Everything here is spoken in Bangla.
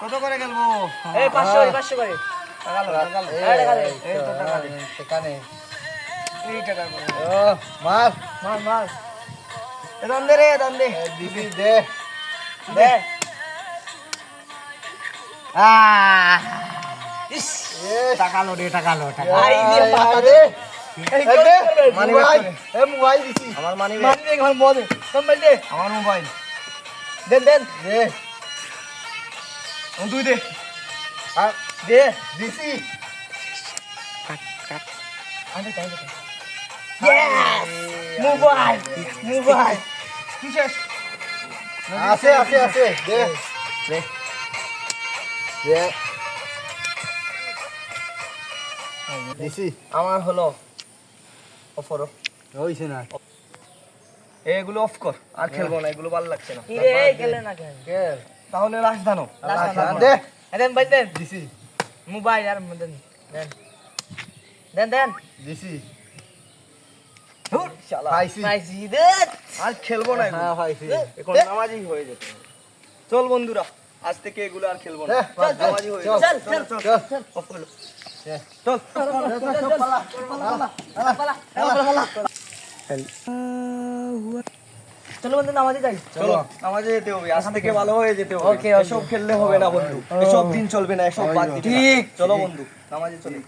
কত করে খেলব এই পাঁচশো করে পাঁচশো করে। দে। মার মার মার দাম রে দাম দে। দিদি দে। দে। আহ ইস এ টাকালো রে টাকালো টাকা আই দিয়ে আয়, দে। দে, মোবাইল ব্যাগ এ মোবাইল দিছি আমার তুই দে তুই শেষ আছে আছে আছে দে দে দে দিছি হলো অফর হইছে না এগুলো অফ কর। আর খেলব না এগুলো ভালো লাগছে না। গেলে না কেন? গেল। তাহলে লাস্ট দানো লাস্ট আচ্ছা, দানো। দে দেন ভাই দেন দিছি মোবাইল আর দেন দেন দেন দেন দিছি ধুর, শালা। পাইছি পাইছি দেন আর খেলব না। হ্যাঁ এখন নামাজি হয়ে যেত চল বন্ধুরা আজ থেকে এগুলো আর খেলব না। নামাজি হয়ে চল, যাবে। চল চল চল চল Off করল। দে। চল চলো বন্ধু নামাজে যাই। চলো নামাজে যেতে হবে আজ থেকে ভালো হয়ে যেতে হবে। ওকে. এসব খেললে হবে না বন্ধু এসব দিন চলবে না এসব বাদ ঠিক। চলো বন্ধু নামাজে চলো।